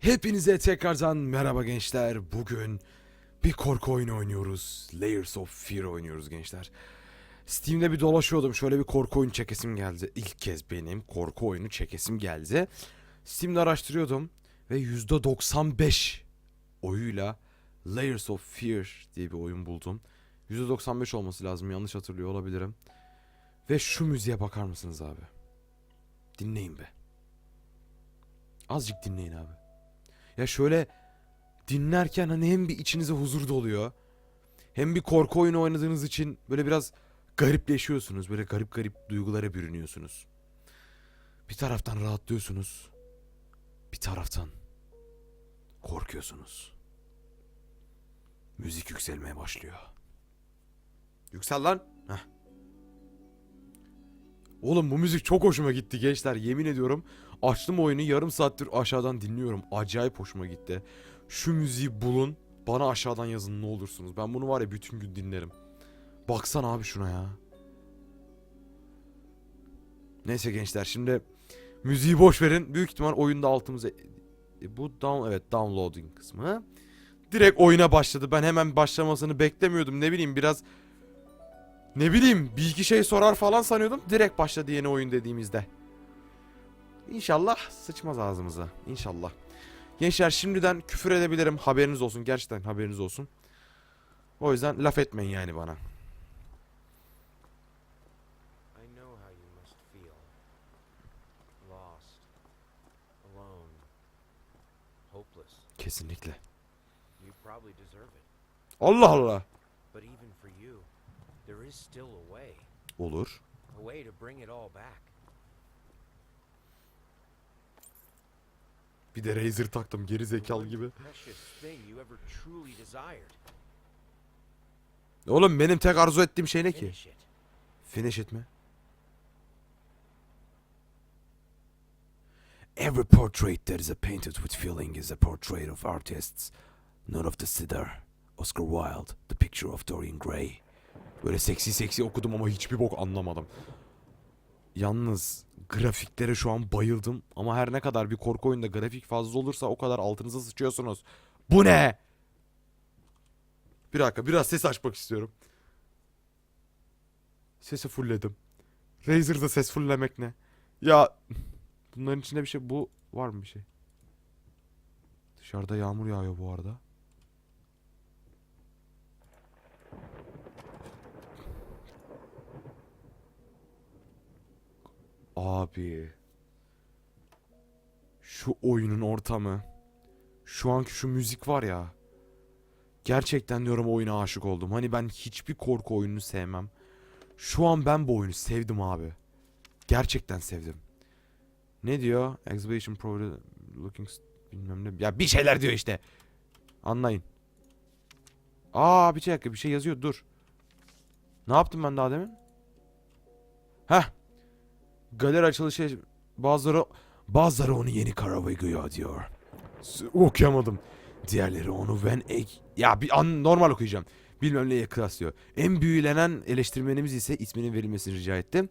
Hepinize tekrardan merhaba gençler. Bugün bir korku oyunu oynuyoruz. Layers of Fear oynuyoruz gençler. Steam'de bir dolaşıyordum. Şöyle bir korku oyunu çekesim geldi. İlk kez benim korku oyunu çekesim geldi. Steam'de araştırıyordum ve %95 oyuyla Layers of Fear diye bir oyun buldum. %95 olması lazım. Yanlış hatırlıyor olabilirim. Ve şu müziğe bakar mısınız abi? Dinleyin be. Azıcık dinleyin abi. Ya şöyle dinlerken hani hem bir içinize huzur doluyor. Hem bir korku oyunu oynadığınız için böyle biraz garipleşiyorsunuz. Böyle garip garip duygulara bürünüyorsunuz. Bir taraftan rahatlıyorsunuz. Bir taraftan korkuyorsunuz. Müzik yükselmeye başlıyor. Yüksel lan. Heh. Oğlum bu müzik çok hoşuma gitti gençler. Yemin ediyorum Açtım oyunu yarım saattir aşağıdan dinliyorum. Acayip hoşuma gitti. Şu müziği bulun. Bana aşağıdan yazın ne olursunuz. Ben bunu var ya bütün gün dinlerim. Baksana abi şuna ya. Neyse gençler şimdi müziği boş verin. Büyük ihtimal oyunda altımıza... E, bu down, evet downloading kısmı. Direkt oyuna başladı. Ben hemen başlamasını beklemiyordum. Ne bileyim biraz... Ne bileyim bir iki şey sorar falan sanıyordum. Direkt başladı yeni oyun dediğimizde. İnşallah sıçmaz ağzımıza. İnşallah. Gençler şimdiden küfür edebilirim. Haberiniz olsun. Gerçekten haberiniz olsun. O yüzden laf etmeyin yani bana. I know how you must feel. Lost. Alone. Hopeless. Kesinlikle. You probably deserve it. Allah Allah. But even for you, there is still a way. Olur. A way to bring it all back. Bir de Razer taktım geri zekalı gibi. Oğlum benim tek arzu ettiğim şey ne ki? Finish it. Etme. Every portrait that is painted with feeling is a portrait of artists, not of the sitter. Oscar Wilde, The Picture of Dorian Gray. Böyle seksi seksi okudum ama hiçbir bok anlamadım. Yalnız grafiklere şu an bayıldım ama her ne kadar bir korku oyunda grafik fazla olursa o kadar altınıza sıçıyorsunuz. Bu ne? Bir dakika biraz ses açmak istiyorum. Sesi fullledim. Razer'da ses fulllemek ne? Ya bunların içinde bir şey bu var mı bir şey? Dışarıda yağmur yağıyor bu arada. Abi. Şu oyunun ortamı. Şu anki şu müzik var ya. Gerçekten diyorum oyuna aşık oldum. Hani ben hiçbir korku oyununu sevmem. Şu an ben bu oyunu sevdim abi. Gerçekten sevdim. Ne diyor? Exhibition Pro looking bilmem ne. Ya bir şeyler diyor işte. Anlayın. Aa bir dakika bir şey yazıyor dur. Ne yaptım ben daha demin? Heh. Galeri açılışı bazıları bazıları onu yeni Caravaggio diyor. S- Okuyamadım. Diğerleri onu Van Eyck... Ya bir an normal okuyacağım. Bilmem neye kıyaslıyor. En büyülenen eleştirmenimiz ise isminin verilmesini rica ettim.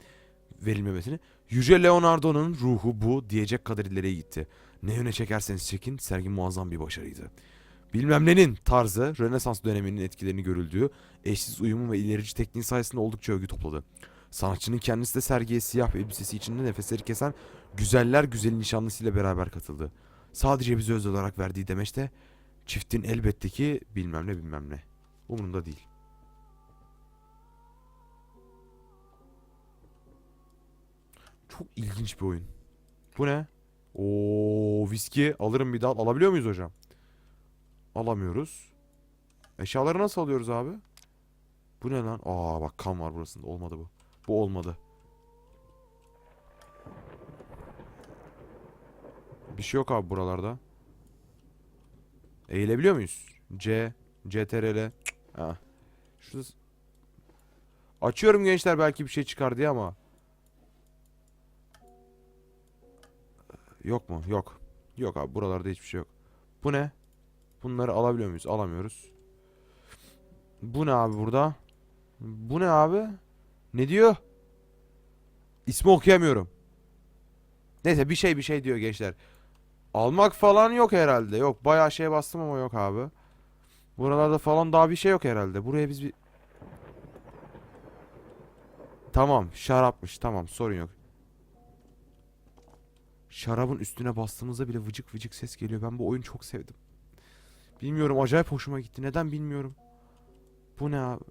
Verilmemesini. Yüce Leonardo'nun ruhu bu diyecek kadar ileriye gitti. Ne yöne çekerseniz çekin sergi muazzam bir başarıydı. Bilmem nenin tarzı Rönesans döneminin etkilerini görüldüğü eşsiz uyumu ve ilerici tekniği sayesinde oldukça övgü topladı. Sanatçının kendisi de sergiye siyah elbisesi içinde nefesleri kesen güzeller güzeli nişanlısıyla beraber katıldı. Sadece bize özel olarak verdiği demeçte çiftin elbette ki bilmem ne bilmem ne. Umurumda değil. Çok ilginç bir oyun. Bu ne? Oo viski alırım bir daha. Alabiliyor muyuz hocam? Alamıyoruz. Eşyaları nasıl alıyoruz abi? Bu ne lan? Aa bak kan var burasında. Olmadı bu. Bu olmadı. Bir şey yok abi buralarda. Eğilebiliyor muyuz? C, CTRL. Ha. Şurada... Açıyorum gençler belki bir şey çıkar diye ama. Yok mu? Yok. Yok abi buralarda hiçbir şey yok. Bu ne? Bunları alabiliyor muyuz? Alamıyoruz. Bu ne abi burada? Bu ne abi? Ne diyor? İsmi okuyamıyorum. Neyse bir şey bir şey diyor gençler. Almak falan yok herhalde. Yok bayağı şey bastım ama yok abi. Buralarda falan daha bir şey yok herhalde. Buraya biz bir... Tamam şarapmış tamam sorun yok. Şarabın üstüne bastığımızda bile vıcık vıcık ses geliyor. Ben bu oyunu çok sevdim. Bilmiyorum acayip hoşuma gitti. Neden bilmiyorum. Bu ne abi?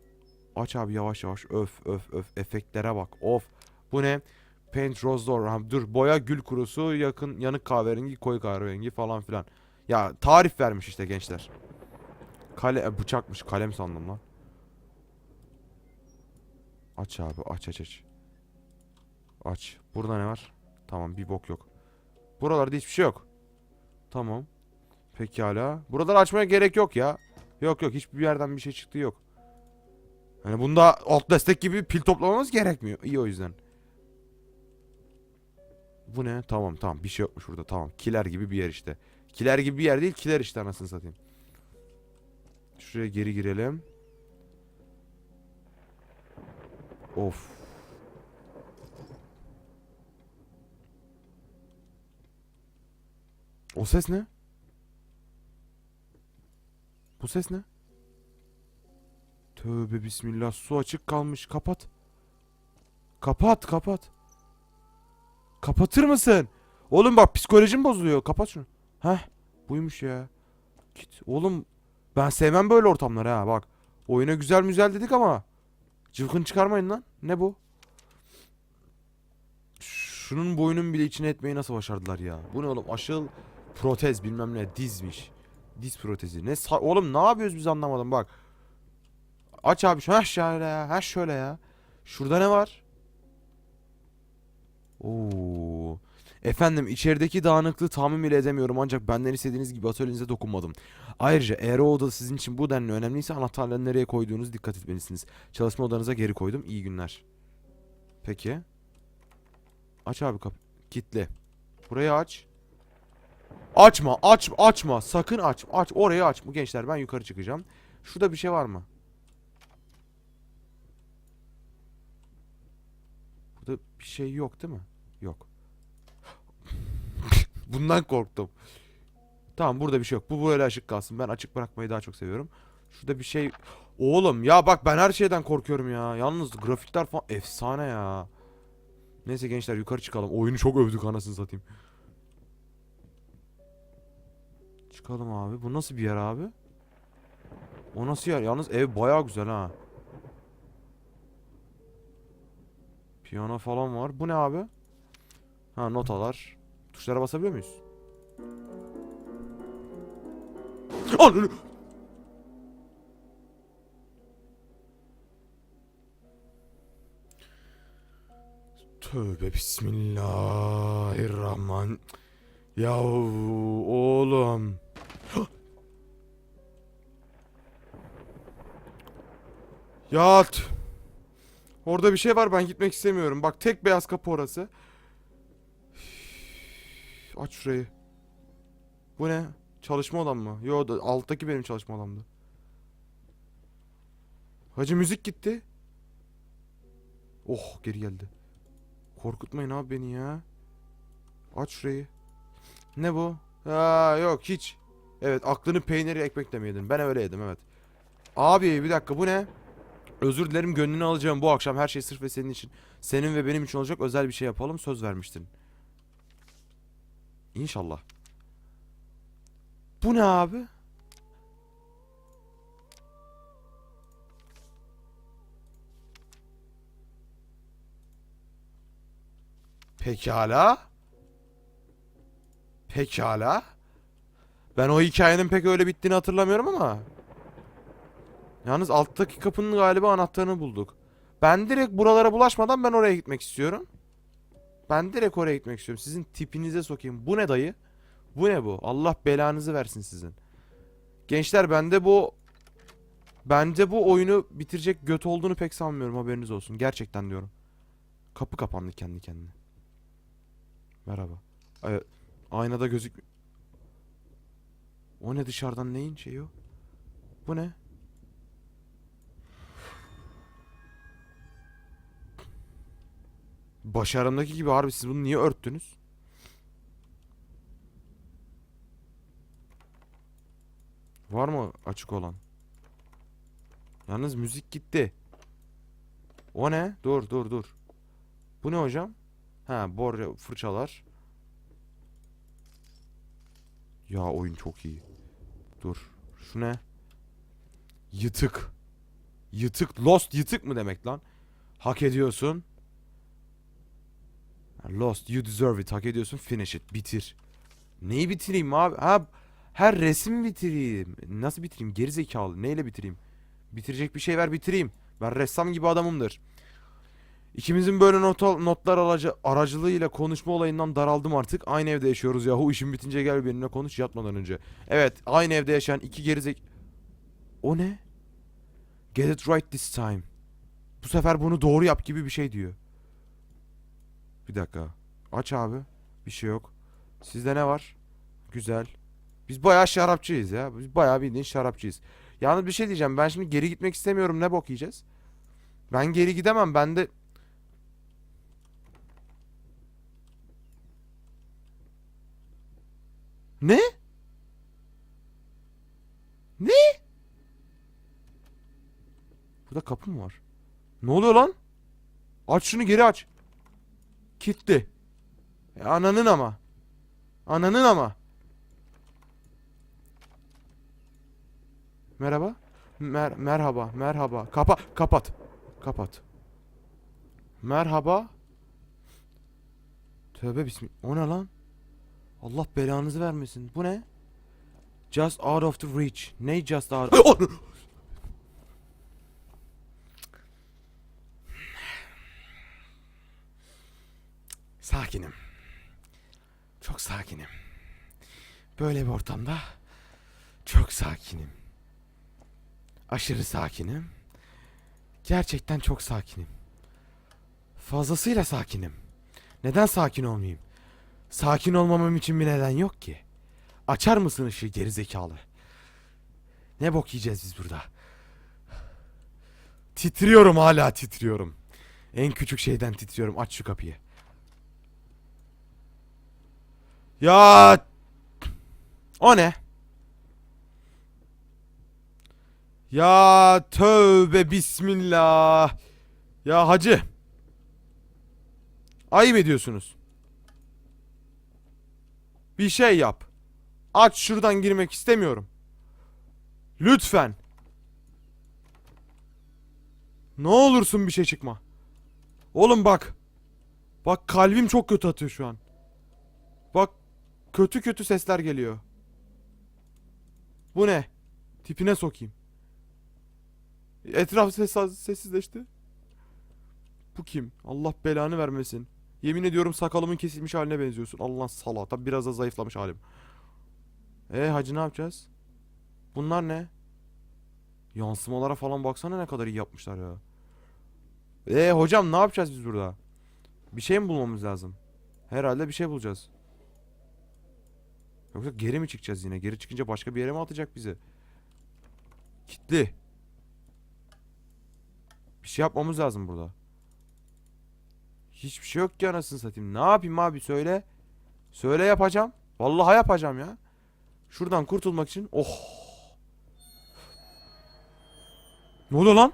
Aç abi yavaş yavaş. Öf öf öf. Efektlere bak. Of. Bu ne? Paint Rose Door. Dur boya gül kurusu yakın yanık kahverengi koyu kahverengi falan filan. Ya tarif vermiş işte gençler. Kale e, bıçakmış kalem sandım lan. Aç abi aç aç aç. Aç. Burada ne var? Tamam bir bok yok. Buralarda hiçbir şey yok. Tamam. Pekala. Buraları açmaya gerek yok ya. Yok yok hiçbir yerden bir şey çıktı yok. Hani bunda alt destek gibi pil toplamamız gerekmiyor. İyi o yüzden. Bu ne? Tamam tamam bir şey yokmuş burada tamam. Kiler gibi bir yer işte. Kiler gibi bir yer değil kiler işte anasını satayım. Şuraya geri girelim. Of. O ses ne? Bu ses ne? Tövbe bismillah su açık kalmış kapat. Kapat kapat. Kapatır mısın? Oğlum bak psikolojim bozuluyor. Kapat şunu. Heh buymuş ya. Git. Oğlum ben sevmem böyle ortamları ha bak. Oyuna güzel müzel dedik ama. Cıvkın çıkarmayın lan. Ne bu? Şunun boynun bile içine etmeyi nasıl başardılar ya? Bu ne oğlum? Aşıl protez bilmem ne dizmiş. Diz protezi. Ne oğlum ne yapıyoruz biz anlamadım bak. Aç abi şu. Şöyle ya. Heh şöyle ya. Şurada ne var? Oo. Efendim içerideki dağınıklığı tahmin bile edemiyorum ancak benden istediğiniz gibi atölyenize dokunmadım. Ayrıca eğer o oda sizin için bu denli önemliyse anahtarları nereye koyduğunuzu dikkat etmelisiniz. Çalışma odanıza geri koydum. İyi günler. Peki. Aç abi kapı. Kitle. Burayı aç. Açma, aç, açma. Sakın aç. Aç, orayı aç. Bu gençler ben yukarı çıkacağım. Şurada bir şey var mı? Burada bir şey yok değil mi? Yok. Bundan korktum. Tamam burada bir şey yok. Bu böyle açık kalsın. Ben açık bırakmayı daha çok seviyorum. Şurada bir şey... Oğlum ya bak ben her şeyden korkuyorum ya. Yalnız grafikler falan efsane ya. Neyse gençler yukarı çıkalım. Oyunu çok övdük anasını satayım. Çıkalım abi. Bu nasıl bir yer abi? O nasıl yer? Yalnız ev bayağı güzel ha. Piyano falan var. Bu ne abi? Ha notalar. Tuşlara basabiliyor muyuz? Ananı! Tövbe bismillahirrahman. Ya oğlum. Yat. Orada bir şey var ben gitmek istemiyorum. Bak tek beyaz kapı orası. Aç şurayı. Bu ne? Çalışma odam mı? Yo da alttaki benim çalışma odamdı. Hacı müzik gitti. Oh geri geldi. Korkutmayın abi beni ya. Aç şurayı. Ne bu? Ha yok hiç. Evet aklını peyniri ekmekle mi yedin? Ben öyle yedim evet. Abi bir dakika bu ne? Özür dilerim gönlünü alacağım bu akşam her şey sırf ve senin için. Senin ve benim için olacak özel bir şey yapalım söz vermiştin. İnşallah. Bu ne abi? Pekala. Pekala. Ben o hikayenin pek öyle bittiğini hatırlamıyorum ama. Yalnız alttaki kapının galiba anahtarını bulduk. Ben direkt buralara bulaşmadan ben oraya gitmek istiyorum. Ben direkt oraya gitmek istiyorum. Sizin tipinize sokayım. Bu ne dayı? Bu ne bu? Allah belanızı versin sizin. Gençler bende bu bende bu oyunu bitirecek göt olduğunu pek sanmıyorum haberiniz olsun. Gerçekten diyorum. Kapı kapandı kendi kendine. Merhaba. Ay- aynada gözük... O ne dışarıdan neyin şeyi o? Bu ne? Başarımdaki gibi harbi siz bunu niye örttünüz? Var mı açık olan? Yalnız müzik gitti. O ne? Dur dur dur. Bu ne hocam? Ha bor fırçalar. Ya oyun çok iyi. Dur. Şu ne? Yıtık. Yıtık. Lost yıtık mı demek lan? Hak ediyorsun. Lost. You deserve it. Hak ediyorsun. Finish it. Bitir. Neyi bitireyim abi? Ha, her resim bitireyim. Nasıl bitireyim? Geri zekalı. Neyle bitireyim? Bitirecek bir şey ver bitireyim. Ben ressam gibi adamımdır. İkimizin böyle not notlar alaca- aracılığıyla konuşma olayından daraldım artık. Aynı evde yaşıyoruz yahu. İşin bitince gel benimle konuş yatmadan önce. Evet, aynı evde yaşayan iki gerizek... O ne? Get it right this time. Bu sefer bunu doğru yap gibi bir şey diyor. Bir dakika. Aç abi. Bir şey yok. Sizde ne var? Güzel. Biz bayağı şarapçıyız ya. Biz bayağı bildiğin şarapçıyız. Yalnız bir şey diyeceğim. Ben şimdi geri gitmek istemiyorum. Ne bok yiyeceğiz? Ben geri gidemem. Ben de... Ne? Ne? Burada kapı mı var? Ne oluyor lan? Aç şunu geri aç. Kilitli. E, ananın ama. Ananın ama. Merhaba. Mer merhaba, merhaba. Kapa kapat. Kapat. Merhaba. Tövbe bismillah. O ne lan? Allah belanızı vermesin. Bu ne? Just out of the reach. Ne just out Sakinim. Çok sakinim. Böyle bir ortamda çok sakinim. Aşırı sakinim. Gerçekten çok sakinim. Fazlasıyla sakinim. Neden sakin olmayayım? Sakin olmamam için bir neden yok ki. Açar mısın ışığı geri zekalı? Ne bok yiyeceğiz biz burada? Titriyorum hala titriyorum. En küçük şeyden titriyorum. Aç şu kapıyı. Ya o ne? Ya tövbe bismillah. Ya hacı. Ayıp ediyorsunuz. Bir şey yap. Aç şuradan girmek istemiyorum. Lütfen. Ne olursun bir şey çıkma. Oğlum bak. Bak kalbim çok kötü atıyor şu an. Bak kötü kötü sesler geliyor. Bu ne? Tipine sokayım. Etraf ses sessizleşti. Bu kim? Allah belanı vermesin. Yemin ediyorum sakalımın kesilmiş haline benziyorsun. Allah sala. Tabi biraz da zayıflamış halim. E hacı ne yapacağız? Bunlar ne? Yansımalara falan baksana ne kadar iyi yapmışlar ya. E hocam ne yapacağız biz burada? Bir şey mi bulmamız lazım? Herhalde bir şey bulacağız. Yoksa geri mi çıkacağız yine? Geri çıkınca başka bir yere mi atacak bizi? Kitli. Bir şey yapmamız lazım burada. Hiçbir şey yok ki anasını satayım. Ne yapayım abi söyle. Söyle yapacağım. Vallahi yapacağım ya. Şuradan kurtulmak için. Oh. Ne oluyor lan?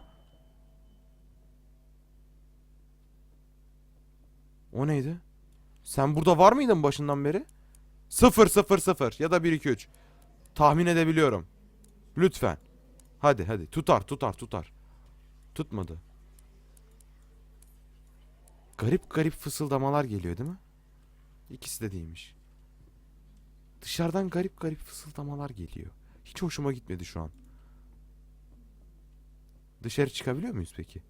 O neydi? Sen burada var mıydın başından beri? 0 0 0 ya da 1 2 3. Tahmin edebiliyorum. Lütfen. Hadi hadi tutar tutar tutar. Tutmadı. Garip garip fısıldamalar geliyor değil mi? İkisi de değilmiş. Dışarıdan garip garip fısıldamalar geliyor. Hiç hoşuma gitmedi şu an. Dışarı çıkabiliyor muyuz peki?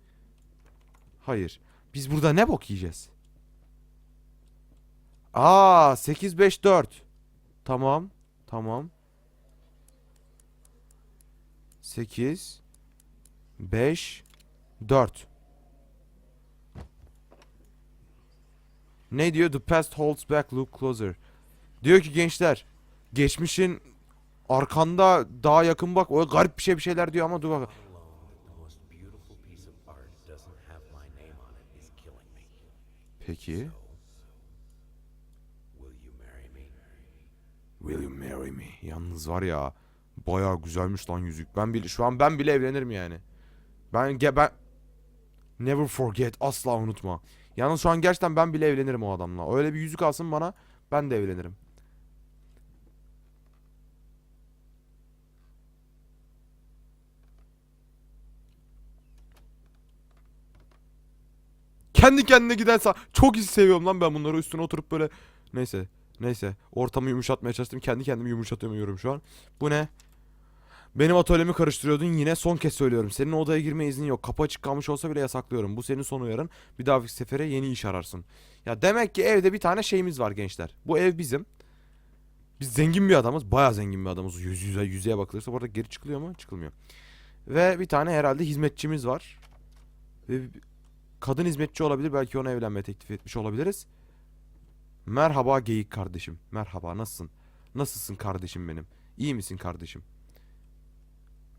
Hayır. Biz burada ne bok yiyeceğiz? Aa 8 5 4. Tamam. Tamam. 8 5 4. Ne diyor? The past holds back, look closer. Diyor ki gençler, geçmişin arkanda daha yakın bak. O garip bir şey bir şeyler diyor ama dur bak. alone, the most beautiful piece of art doesn't have my name on it is killing me. Peki. Will you marry me? Yalnız var ya Bayağı güzelmiş lan yüzük. Ben bile şu an ben bile evlenirim yani. Ben ge ben never forget asla unutma. Yalnız şu an gerçekten ben bile evlenirim o adamla. Öyle bir yüzük alsın bana ben de evlenirim. Kendi kendine giden sağ. Çok iyi seviyorum lan ben bunları üstüne oturup böyle. Neyse. Neyse. Ortamı yumuşatmaya çalıştım. Kendi kendimi yumuşatamıyorum şu an. Bu ne? Benim atölyemi karıştırıyordun yine son kez söylüyorum. Senin odaya girme iznin yok. Kapı açık kalmış olsa bile yasaklıyorum. Bu senin son uyarın. Bir dahaki sefere yeni iş ararsın. Ya demek ki evde bir tane şeyimiz var gençler. Bu ev bizim. Biz zengin bir adamız. Bayağı zengin bir adamız. Yüz yüze yüzeye bakılırsa. Bu arada geri çıkılıyor mu? Çıkılmıyor. Ve bir tane herhalde hizmetçimiz var. Ve kadın hizmetçi olabilir. Belki ona evlenme teklif etmiş olabiliriz. Merhaba geyik kardeşim. Merhaba nasılsın? Nasılsın kardeşim benim? İyi misin kardeşim?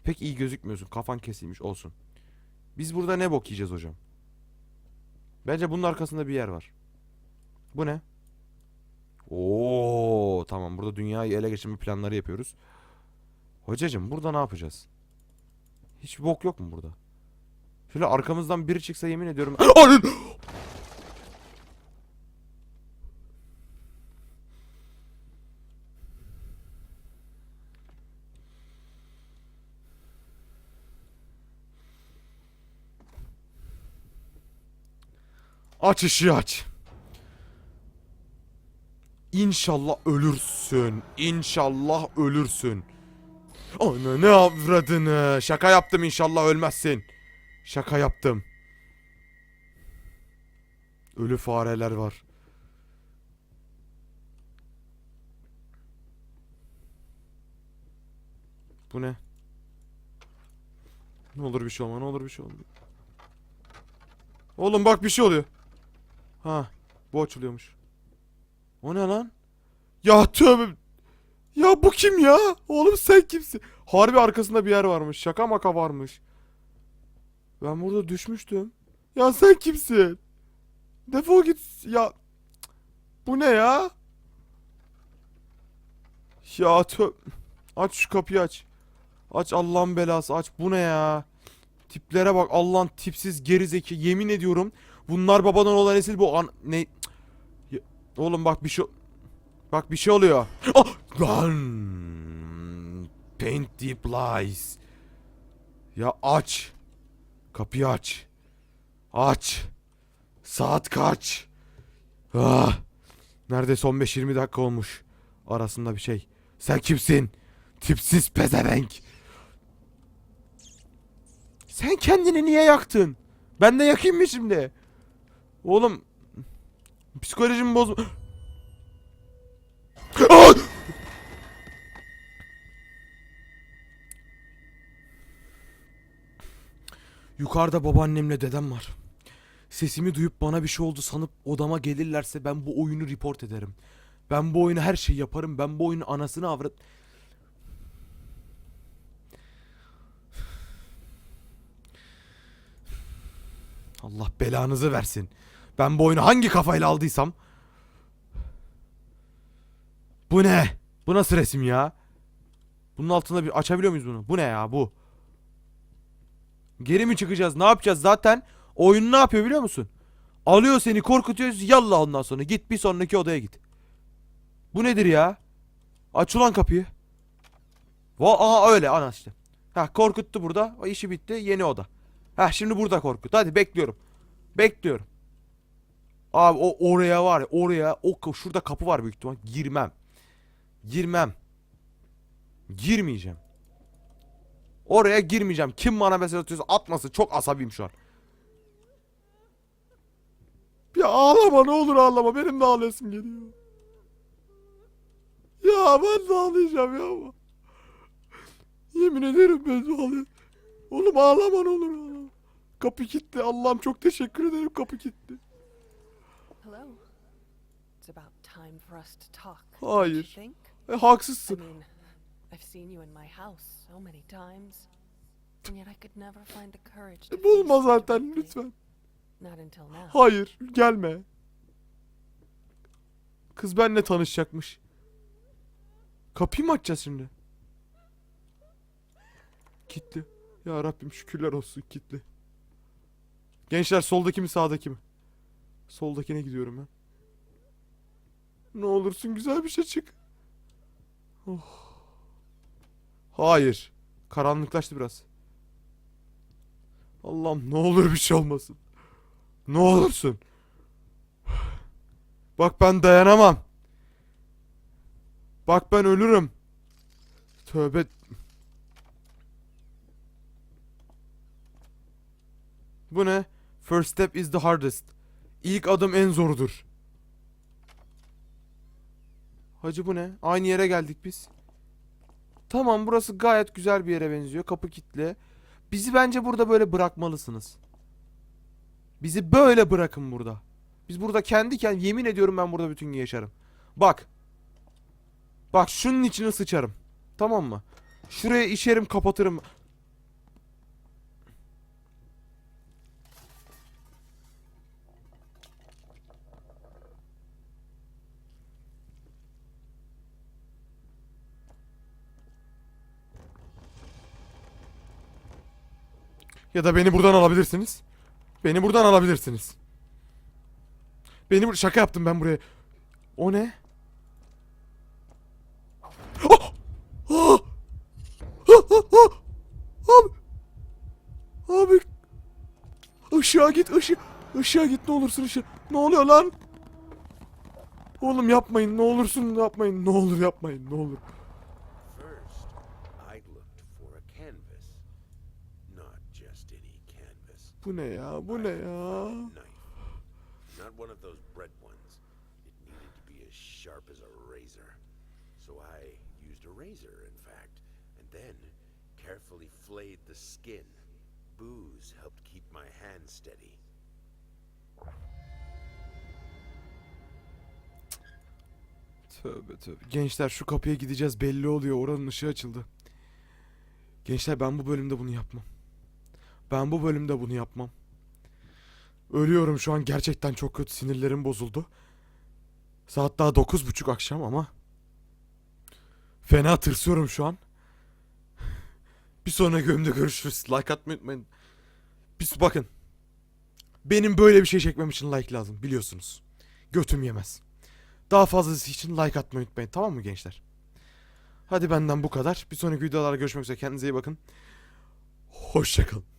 Pek iyi gözükmüyorsun. Kafan kesilmiş olsun. Biz burada ne bok yiyeceğiz hocam? Bence bunun arkasında bir yer var. Bu ne? Oo tamam burada dünyayı ele geçirme planları yapıyoruz. Hocacım burada ne yapacağız? Hiç bok yok mu burada? Şöyle arkamızdan biri çıksa yemin ediyorum. Aç ışığı aç. İnşallah ölürsün. İnşallah ölürsün. Ana ne avradını. Şaka yaptım inşallah ölmezsin. Şaka yaptım. Ölü fareler var. Bu ne? Ne olur bir şey olma, ne olur bir şey olma. Oğlum bak bir şey oluyor. Ha, bu açılıyormuş. O ne lan? Ya tövbe. Ya bu kim ya? Oğlum sen kimsin? Harbi arkasında bir yer varmış. Şaka maka varmış. Ben burada düşmüştüm. Ya sen kimsin? Defol git. Ya. Bu ne ya? Ya tö... Aç şu kapıyı aç. Aç Allah'ın belası aç. Bu ne ya? Tiplere bak Allah'ın tipsiz gerizeki. Yemin ediyorum. Bunlar babadan olan nesil bu an... Ne... Oğlum bak bir şey... Bak bir şey oluyor. Ah! Lan! Paint deep lies. Ya aç. Kapıyı aç. Aç. Saat kaç? Ah! Neredeyse 15-20 dakika olmuş. Arasında bir şey. Sen kimsin? Tipsiz pezevenk. Sen kendini niye yaktın? Ben de yakayım mı şimdi? Oğlum psikolojimi boz... Ah! Yukarıda babaannemle dedem var. Sesimi duyup bana bir şey oldu sanıp odama gelirlerse ben bu oyunu report ederim. Ben bu oyunu her şeyi yaparım. Ben bu oyunun anasını avrat... Allah belanızı versin. Ben bu oyunu hangi kafayla aldıysam... Bu ne? Bu nasıl resim ya? Bunun altında bir açabiliyor muyuz bunu? Bu ne ya bu? Geri mi çıkacağız? Ne yapacağız? Zaten oyun ne yapıyor biliyor musun? Alıyor seni korkutuyor yallah ondan sonra git bir sonraki odaya git. Bu nedir ya? Aç ulan kapıyı. Va aha öyle ana işte. Ha korkuttu burada. O işi bitti. Yeni oda. Ha şimdi burada korkut. Hadi bekliyorum. Bekliyorum. Abi o oraya var ya oraya o şurada kapı var büyük ihtimal. Girmem. Girmem. Girmeyeceğim. Oraya girmeyeceğim. Kim bana mesaj atıyorsa atmasın. Çok asabiyim şu an. Ya ağlama ne olur ağlama. Benim de ağlayasım geliyor. Ya ben de ağlayacağım ya. Yemin ederim ben de ağlayacağım. Oğlum ağlama ne olur ağlama. Kapı kilitli. Allah'ım çok teşekkür ederim kapı kilitli. To E, face Bulma you zaten lütfen. Not until now. Hayır gelme. Kız benimle tanışacakmış. Kapıyı mı açacağız şimdi? Kitli. Ya Rabbim şükürler olsun kitli. Gençler soldaki mi sağdaki mi? Soldakine gidiyorum ben. Ne olursun güzel bir şey çık. Oh. Hayır. Karanlıklaştı biraz. Allah'ım ne olur bir şey olmasın. Ne olursun. Bak ben dayanamam. Bak ben ölürüm. Tövbe. Bu ne? First step is the hardest. İlk adım en zorudur. Hacı bu ne? Aynı yere geldik biz. Tamam burası gayet güzel bir yere benziyor. Kapı kilitli. Bizi bence burada böyle bırakmalısınız. Bizi böyle bırakın burada. Biz burada kendi kendine yemin ediyorum ben burada bütün gün yaşarım. Bak. Bak şunun içine sıçarım. Tamam mı? Şuraya işerim kapatırım. Ya da beni buradan alabilirsiniz. Beni buradan alabilirsiniz. Beni şaka yaptım ben buraya. O ne? Ah! Ah! Ah, ah, ah! Abi. Abi. Işığa git ışığa. Git ne olursun ışığa. Ne oluyor lan? Oğlum yapmayın ne olursun yapmayın. Ne olur yapmayın ne olur. First, I looked for a canvas. Not just any canvas. Bu ne ya? Bu ne ya? Not one of those bread ones. It needed to be as sharp as a razor. So I used a razor, in fact, and then carefully flayed the skin. Booze helped keep my hand steady. Tövbe tövbe. Gençler şu kapıya gideceğiz belli oluyor. Oranın ışığı açıldı. Gençler ben bu bölümde bunu yapmam. Ben bu bölümde bunu yapmam. Ölüyorum şu an gerçekten çok kötü sinirlerim bozuldu. Saat daha dokuz buçuk akşam ama fena tırsıyorum şu an. Bir sonraki bölümde görüşürüz. Like atmayı unutmayın. Biz bakın. Benim böyle bir şey çekmem için like lazım biliyorsunuz. Götüm yemez. Daha fazlası için like atmayı unutmayın tamam mı gençler? Hadi benden bu kadar. Bir sonraki videolarda görüşmek üzere. Kendinize iyi bakın. Hoşçakalın.